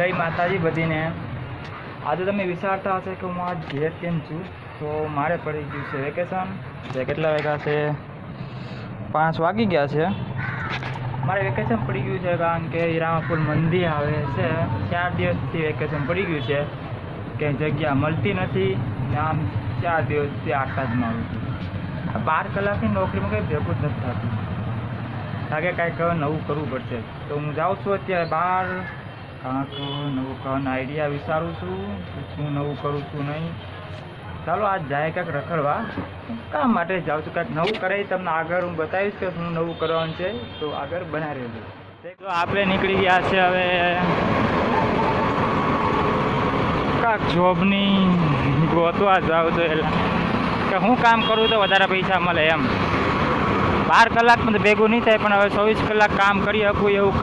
જય માતાજી બધીને. આજે તમે વિચારતા હશે કે હું આ ઘેર કેમ છું? તો મારે પડી ગયું છે વેકેશન. જે કેટલા વાગ્યા છે? પાંચ વાગી ગયા છે. મારે વેકેશન પડી ગયું છે કારણ કે હીરામાપુર મંદિર આવે છે. ચાર દિવસથી વેકેશન પડી ગયું છે. કે જગ્યા મળતી નથી. આમ ચાર દિવસથી આટલા જ મારું બાર કલાકની નોકરીમાં કંઈ ભેગું જ નથી થતું. લાગે કાંઈક નવું કરવું પડશે. તો હું જાઉં છું અત્યારે બહાર કાંઈક નવું કરવાનો આઈડિયા વિચારું છું કે શું નવું કરું છું નહીં. ચાલો આજ જાય કાંઈક રખડવા. કામ માટે જાઉં છું? કાંઈક નવું કરાવી તમને આગળ હું બતાવીશ કે શું નવું કરવાનું છે. તો આગળ બનાવી રહેજો. તો આપણે નીકળી ગયા છે હવે કાંક જોબની ગોતવા જાઉં તો એટલે કે હું કામ કરું તો વધારે પૈસા મળે એમ. બાર કલાકમાં તો ભેગું નહીં થાય, પણ હવે ચોવીસ કલાક કામ કરી શકું એવું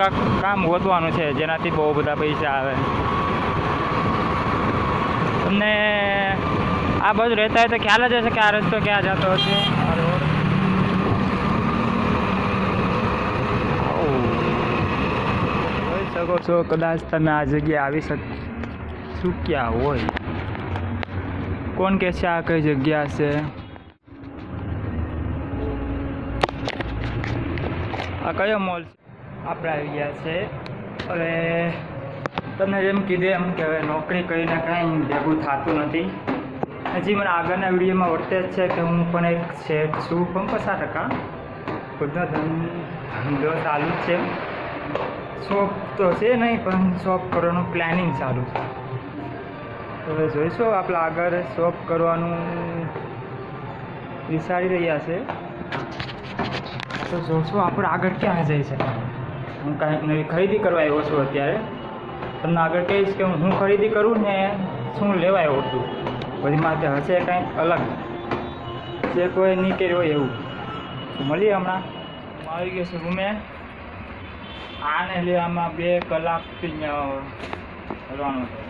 કામ ગોતવાનું છે, જેનાથી બહુ બધા પૈસા આવે. તમને આ બધું રહેતા હોય તો ખ્યાલ જ હશે કે આ રસ્તો ક્યાં જતો હશે જોઈ શકો છો, કદાચ તમે આ જગ્યાએ આવી શક ચૂક્યા હોય? કોણ કે છે આ કઈ જગ્યા છે? આ કયો મોલ આપણે આવી ગયા છે. હવે તમને જેમ કીધું એમ કે હવે નોકરી કરીને કાંઈ ભેગું થતું નથી. હજી મને આગળના વિડીયોમાં વર્તે જ છે કે હું પણ એક શેઠ છું. પણ પસાર ટકા. ખુદનો ધંધો ચાલુ જ છે. શોપ તો છે નહીં, પણ શોપ કરવાનું પ્લાનિંગ ચાલુ છે. હવે જોઈશું આપણે આગળ શોપ કરવાનું વિચારી રહ્યા છે. તો જોશું આપણે આગળ ક્યાં જઈ શકે હું કાંઈક નવી ખરીદી કરવા આવ્યો છું અત્યારે. તમને આગળ કહીશ કે હું ખરીદી કરું ને શું લેવા આવ્યો છું પછી માટે હશે કાંઈક અલગ. જે કોઈ નહીં કર્યો એવું. મળીએ હમણાં. આવી ગયો છું રૂમે. આને લેવામાં બે કલાકથી રહેવાનું છે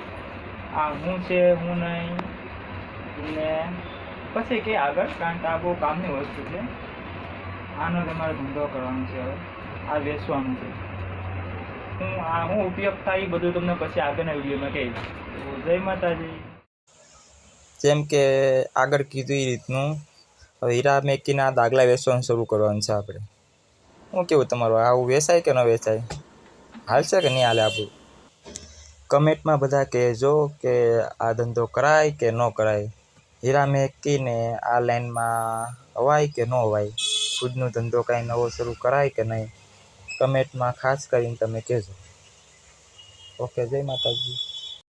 આ હું છે, હું નહીં. ને પછી કે આગળ કારણ કે આ બહુ કામની વસ્તુ છે. આનો તમારે ધંધો કરવાનો છે હવે. આ વેચવાનું છે. હું આ હું ઉપયોગ થાય એ બધું તમને પછી આગળના વિડીયોમાં કહીશ. જય માતાજી. જેમ કે આગળ કીધું એ રીતનું, હવે હીરા મેકીના દાખલા વેચવાનું શરૂ કરવાનું છે આપણે. હું કેવું તમારું? આવું વેચાય કે ન વેચાય? હાલશે કે નહીં હાલે આપણું? કમેન્ટમાં બધા કહેજો કે આ ધંધો કરાય કે ન કરાય. હીરા મેકીને આ લાઈનમાં અવાય કે ન અવાય? ખુદનો ધંધો કાંઈ નવો શરૂ કરાય કે નહીં? કમેન્ટમાં ખાસ કરીને તમે કહેજો. ઓકે જય માતાજી.